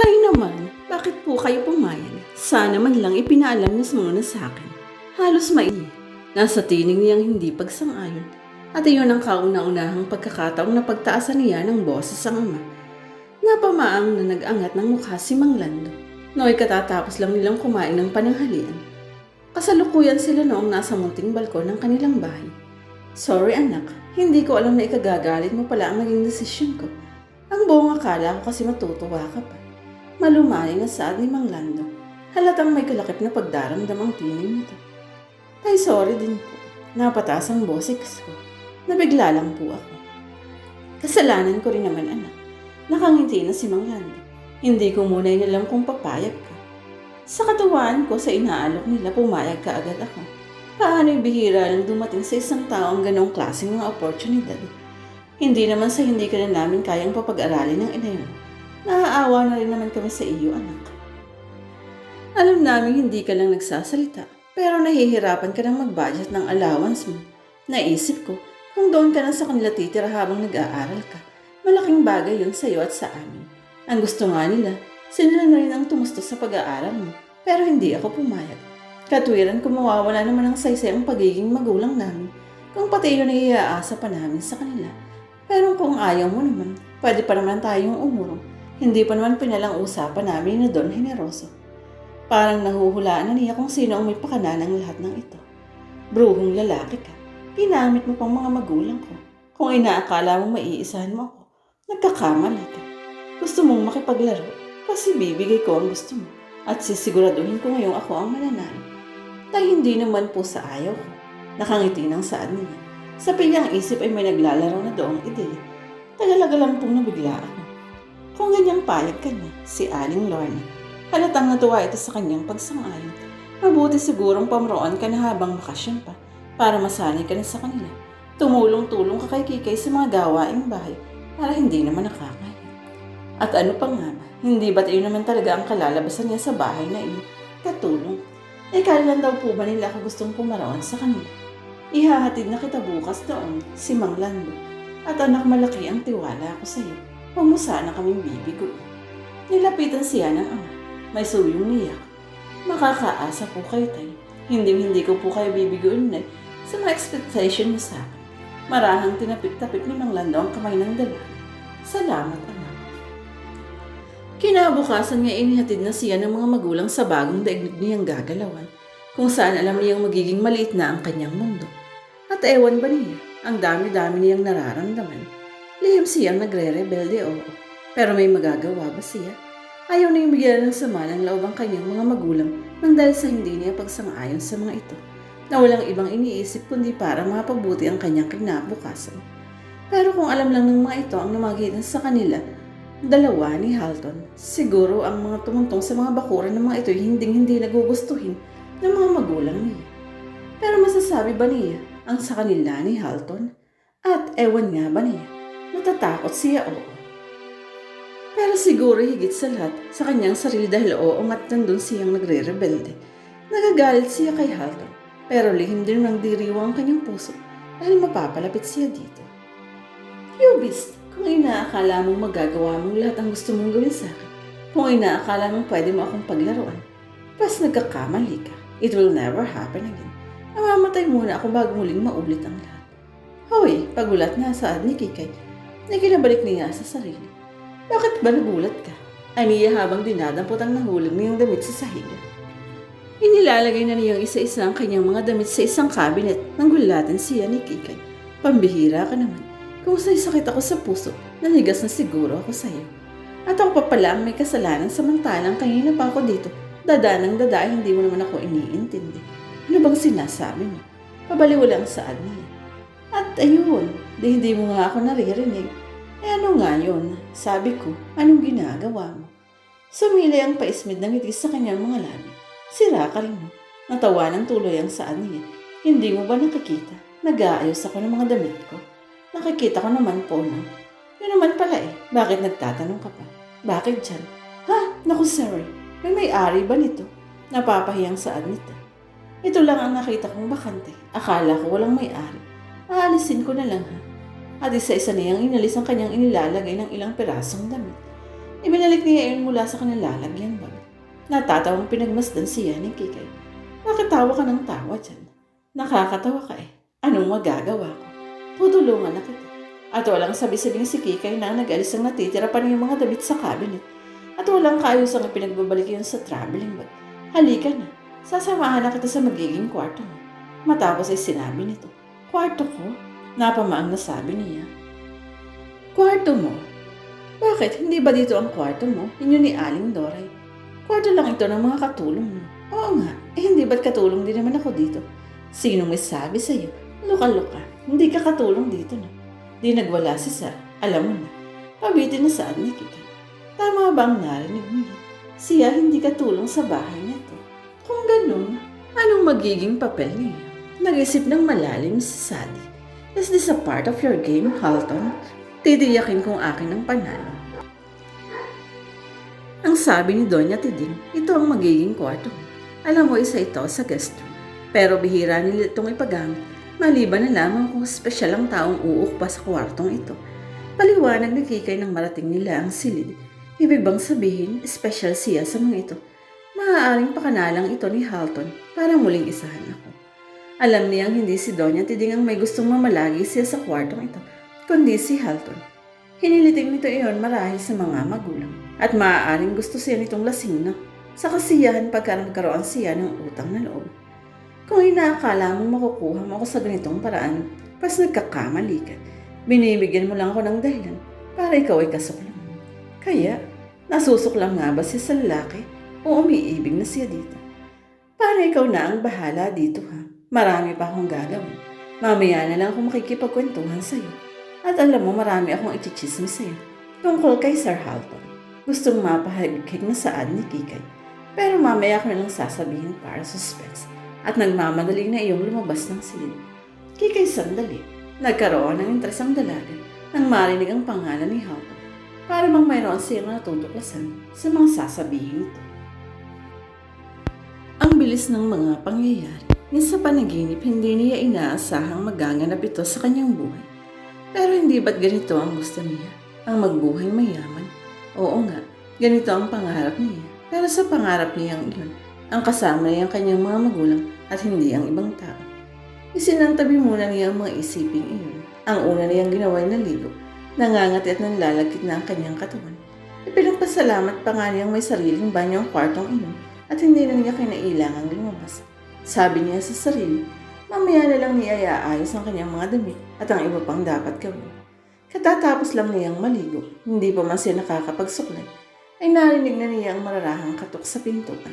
Kayo naman, bakit po kayo pumayag? Sana man lang ipinaalam niyo muna sa akin. Halos mai. Nasa tining niyang hindi pagsang-ayon. At iyon ang kauna-unahang pagkakataong na pagtaasan niya ng boses ang ama. Napamaang na nag-angat ng mukha si Mang Lando. Noy katatapos lang nilang kumain ng pananghalian. Kasalukuyan sila noong nasa munting balkon ng kanilang bahay. Sorry anak, hindi ko alam na ikagagalit mo pala ang naging desisyon ko. Ang buong akala ko kasi matutuwa ka pa. Malumali na saad ni Mang Lando. Halatang may kalakip na pagdaramdam ang tinig nito. Tay sorry din po. Napataas ang boses ko. Nabigla lang po ako. Kasalanan ko rin naman anak. Nakangiti na si Mang Lando. Hindi ko muna inalam kung papayag ka. Sa katuwaan ko sa inaalok nila, pumayag ka agad ako. Paano'y bihira lang dumating sa isang tao ang ganong klaseng mga oportunidad? Hindi naman sa hindi ka na namin kayang papag-aralin ng ina yun. Naaawa na rin naman kami sa iyo, anak. Alam namin hindi ka lang nagsasalita, pero nahihirapan ka ng mag-budget ng allowance mo. Naisip ko, kung doon ka na sa kanila titira habang nag-aaral ka, malaking bagay yun sa iyo at sa amin. Ang gusto nga nila, sila na rin ang tumusto sa pag-aaral mo, pero hindi ako pumayag. Katwiran kung mawawala naman ang saysay ang pagiging magulang namin, kung pati yun ay pa namin sa kanila. Pero kung ayaw mo naman, pwede pa naman tayong umurong. Hindi pa naman pinalang usapan namin na Don Generoso. Parang nahuhulaan na niya kung sino ang may pakana lahat ng ito. Bruhong lalaki ka. Ginamit mo pang mga magulang ko. Kung inaakala mo maiisahan mo ako, nagkakamali ka. Gusto mong makipaglaro kasi bibigay ko ang gusto mo. At sisiguraduhin ko ngayong ako ang mananalo. Dahil hindi naman po sa ayaw ko. Nakangiti ng saan niya. Sa pilyang isip ay may naglalaro na doong ideya. Tagalaga lang pong nabigla ako. Kung ganyang payag ka na, si Aling Lorna, halatang natuwa ito sa kanyang pagsang-ayon. Mabuti sigurong pamroon ka na habang bakasyon pa para masanay ka na sa kanila. Tumulong-tulong ka kay Kikay sa mga gawaing bahay para hindi naman nakakaya. At ano pa nga ba, hindi ba't iyon naman talaga ang kalalabasan niya sa bahay na iyon? Katulong. Eh kailan daw po ba nila ako gustong pumaraon sa kanila? Ihahatid na kita bukas doon, si Mang Lando. At anak malaki ang tiwala ko sa iyo. Huwag mo sana kaming bibigo. Nilapitan siya ng ama. May suyong niyak. Makakaasa po kayo tayo. Hindi hindi ko po kayo bibiguin na sa mga expectation mo sa akin. Marahang tinapik-tapik ni Mang Lando ang kamay ng dalaga. Salamat, anak. Kinabukasan nga inihatid na siya ng mga magulang sa bagong daigdig niyang gagalawan, kung saan alam niyang magiging maliit na ang kanyang mundo. At ewan ba niya, ang dami-dami niyang nararamdaman. Lihim siyang nagre-rebelde oo. Pero may magagawa ba siya? Ayaw na bigyan ng sama ng loob ang kanyang mga magulang nang dahil sa hindi niya pagsang-ayon sa mga ito na walang ibang iniisip kundi para mapabuti ang kanyang kinabukasan. Pero kung alam lang ng mga ito ang namagitan sa kanila, dalawa ni Halton, siguro ang mga tumuntong sa mga bakuran ng mga ito hinding-hindi nagugustuhin ng mga magulang niya. Pero masasabi ba niya ang sa kanila ni Halton? At ewan nga ba niya, natatakot siya oo. Pero siguro higit sa lahat sa kanyang sarili dahil oo at nandun siyang nagre-rebelde. Nagagalit siya kay Halton, pero lihim din ng diriwang ang kanyang puso dahil mapapalapit siya dito. You beast, kung inaakala mong magagawa mong lahat ang gusto mong gawin sa akin, kung inaakala mong pwede mo akong paglaruan, pas nagkakamali ka. It will never happen again. Namamatay muna ako bago muling maulit ang lahat. Hoy, pagulat nga saad ni Kikay, na kinabalik niya sa sarili. Bakit ba nagulat ka? Aniya habang dinadampot ang nahulog niyang damit sa sahig. Inilalagay na niyang isa-isa ang kanyang mga damit sa isang cabinet nang gulatin siya ni Kikay. Pambihira ka naman. Kung sa'y sakit ako sa puso, nanigas na siguro ako sa'yo. At ako pa pala may kasalanan samantalang kanina pa ako dito. Dadanang dada hindi mo naman ako iniintindi. Ano bang sinasabi mo? Pabaliwala ang saad niya. Ayun, di hindi mo nga ako naririnig. Eh ano nga yun? Sabi ko, anong ginagawa mo? Sumilay ang paismid ng ngiti sa kanyang mga labi. Sira ka rin mo. Natawa ng tuloy ang saan niya. Hindi mo ba nakikita? Nag-aayos ako ng mga damit ko. Nakikita ko naman po na. Yun naman pala eh. Bakit nagtatanong ka pa? Bakit dyan? Ha? Naku, sorry. May may-ari ba nito? Napapahiyang saan nito. Ito lang ang nakita kong bakante. Akala ko walang may-ari. Aalisin ko na lang ha. At isa-isa niyang inalis ang kanyang inilalagay ng ilang pirasong damit. Ibinalik niya yun mula sa kanilang lalagyan bag. Natatawang pinagmasdan siya ni Kikay. Bakit tawa ka ng tawa dyan? Nakakatawa ka eh. Anong magagawa ko? Tutulungan na kita. At walang sabi-sabing si Kikay na nag-alis ang natitira pa ng mga damit sa cabinet. At walang kaayusang ipinagbabalik yun sa traveling bag. Halika na. Sasamahan na kita sa magiging kwarto mo. Matapos ay sinabi nito, Kwarto ko? Napamaang nasabi niya. Kwarto mo? Bakit? Hindi ba dito ang kwarto mo? Inyo ni Aling Doray. Kwarto lang ito ng mga katulong mo. Oo nga. Eh hindi ba't katulong din naman ako dito? Sino may sabi sa'yo? Luka-luka. Hindi ka katulong dito na. Di nagwala si Sir. Alam mo na. Pabitin na saan ni Kika. Tama ba ang narinig niya? Siya hindi katulong sa bahay nito. Kung ganun, anong magiging papel niya? Nag-isip ng malalim si Sally. Is this a part of your game, Halton? Titiyakin kong akin ang panalo. Ang sabi ni Doña Tiding, ito ang magiging kwarto. Alam mo, isa ito sa guest room. Pero bihira nila itong ipagamit, maliban na lamang kung espesyal ang taong uuk pa sa kwartong ito. Paliwanag na kikay ng marating nila ang silid. Ibig bang sabihin, espesyal siya sa mga ito. Maaaring pakanalang ito ni Halton para muling isahan ako. Alam niyang hindi si Doña Tiding ang may gustong mamalagi siya sa kwartong ito, kundi si Halton. Hiniliting nito iyon marahil sa mga magulang at maaaring gusto siya nitong lasing na sa kasiyahan pagka nagkaroon siya ng utang na loob. Kung inaakala mong makukuha mo ako sa ganitong paraan, pas nagkakamali ka, binibigyan mo lang ako ng dahilan para ikaw ay kasuklam. Kaya, nasusuklam nga ba siya sa lalaki o umiibig na siya dito? Para ikaw na ang bahala dito ha. Marami pa akong gagawin. Mamaya na lang ako makikipagkwentuhan sa'yo. At alam mo, marami akong ichichismis sa'yo. Tungkol kay Sir Halton. Gustong mapahagkik na saan ni Kikay. Pero mamaya ko lang sasabihin para suspense. At nagmamadali na iyong lumabas ng silid. Kikay sandali. Nagkaroon ng interes ang dalaga nang marinig ang pangalan ni Halton. Para bang mayroon siyang natutuklasan sa mga sasabihin nito. Ang bilis ng mga pangyayari. Ni sa panaginip, hindi niya inaasahang magaganap ito sa kanyang buhay. Pero hindi ba't ganito ang gusto niya? Ang magbuhay mayaman? Oo nga, ganito ang pangarap niya. Pero sa pangarap niyang iyon, ang kasama niya ang kanyang mga magulang at hindi ang ibang tao. Isinantabi muna niya ang mga isiping iyon. Ang una niyang ginawa ay naligo, nangangati at nanlalagkit na ang kanyang katawan. Ipinagpasalamat pa nga niyang may sariling banyo ang kwartong iyon at hindi na niya kinailangang lumabas. Sabi niya sa sarili, mamaya na lang niya iaayos ang kanyang mga damit at ang iba pang dapat gawin. Katatapos lang niyang maligo, hindi pa man siya nakakapagsuklay, ay narinig na niya ang mararahang katok sa pintuan.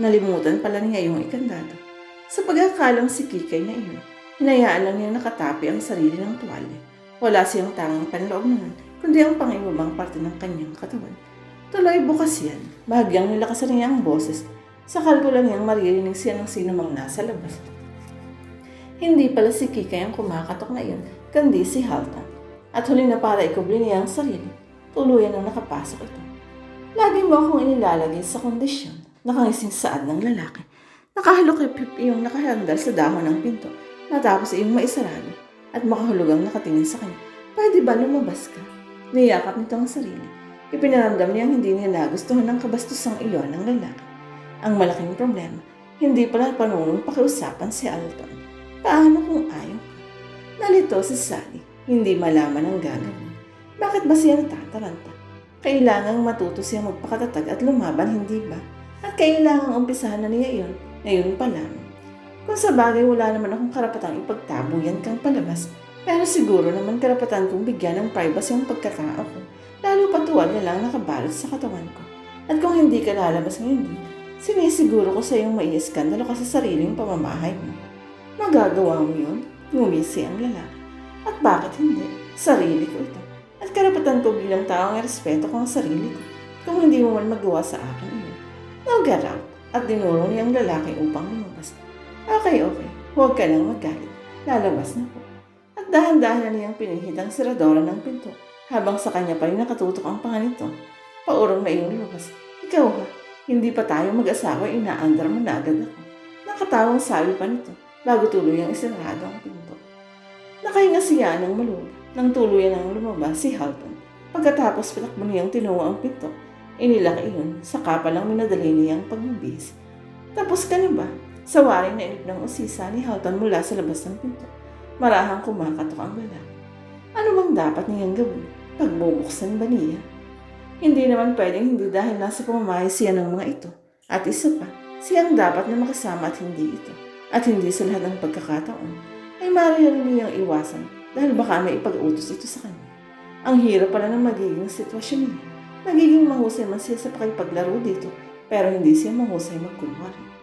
Nalimutan pala niya yung ikandado. Sa pagkakalang si Kikay na iyon, hinayaan lang niya nakatapi ang sarili ng tuwalya. Wala siyang tanging panloob naman, kundi ang pangibabang parte ng kanyang katawan. Tuloy bukas yan, bahagyang nilakasan niya ang boses sa kalkula niyang maririnig siya ng sino mang nasa labas. Hindi pala si Kikay ang kumakatok na iyon, kundi si Halta. At huli na para ikubli niya ang sarili, tuluyan ang nakapasok ito. Lagi mo akong inilalagay sa kondisyon, nakangising saad ng lalaki. Nakahalukip iyong nakahandal sa dahon ng pinto, matapos iyong maisarado, at makahulugang nakatingin sa kanya. Pwede ba lumabas ka? Niyakap nito ang sarili. Ipinaramdam niyang hindi niya nagustuhan ng kabastusang ilon ng lalaki. Ang malaking problema, hindi pala panunong pakiusapan si Alton. Paano kung ayaw ka? Nalito si Sally, hindi malaman ang gagawin. Bakit ba siya natataranta? Kailangang matuto siya magpakatatag at lumaban, hindi ba? At kailangang umpisahan na niya iyon, ngayon pa lang. Kung sa bagay wala naman akong karapatang ipagtabo yan kang palabas, pero siguro naman karapatan kong bigyan ng privacy ang pagkatao ko, lalo patuwal na lang nakabalot sa katawan ko. At kung hindi ka lalabas ngayon dito, Sinisiguro ko sa iyong maiiskandalo ka sa sariling pamamahay mo. Magagawa mo yun? Ngumisi ang lalaki. At bakit hindi? Sarili ko ito. At karapatan ko bilang tao ang respeto ko ang sarili ko. Kung hindi mo man magawa sa akin iyon. Now get out. At dinuro niya ang lalaki upang lumabas. Okay, okay. Huwag ka nang magalit. Lalabas na po. At dahan-dahan na niyang pinihit ang siradora ng pinto habang sa kanya pa rin nakatutok ang panganito. Paurong na iyong lumabas. Ikaw ha, hindi pa tayo mag-asawa, inaandar mo na agad ako. Nakatawang sabi pa nito, bago tuluyang isarado ang pinto. Nakahinga siya ng maluwag, nang tuluyan ang lumabas si Halton. Pagkatapos pinakbo niyang tinuwa ang pinto, Inilak iyon, saka pa lang minadali niyang pagmabis. Tapos ka na ba? Sa waring na ng usisa ni Houghton mula sa labas ng pinto. Marahang kumakatok ang lalaki. Ano bang dapat niyang gawin? Pagbubuksan ba niya? Hindi naman pwedeng hindi dahil nasa pamamahay siya ng mga ito. At isa pa, siyang dapat na makisama at hindi ito. At hindi sa lahat ng pagkakataon ay maaari niyang iwasan dahil baka may ipag-utos ito sa kanya. Ang hirap pala ng magiging sitwasyon niya. Magiging mahusay man siya sa pakipaglaro dito pero hindi siya mahusay magkunwari.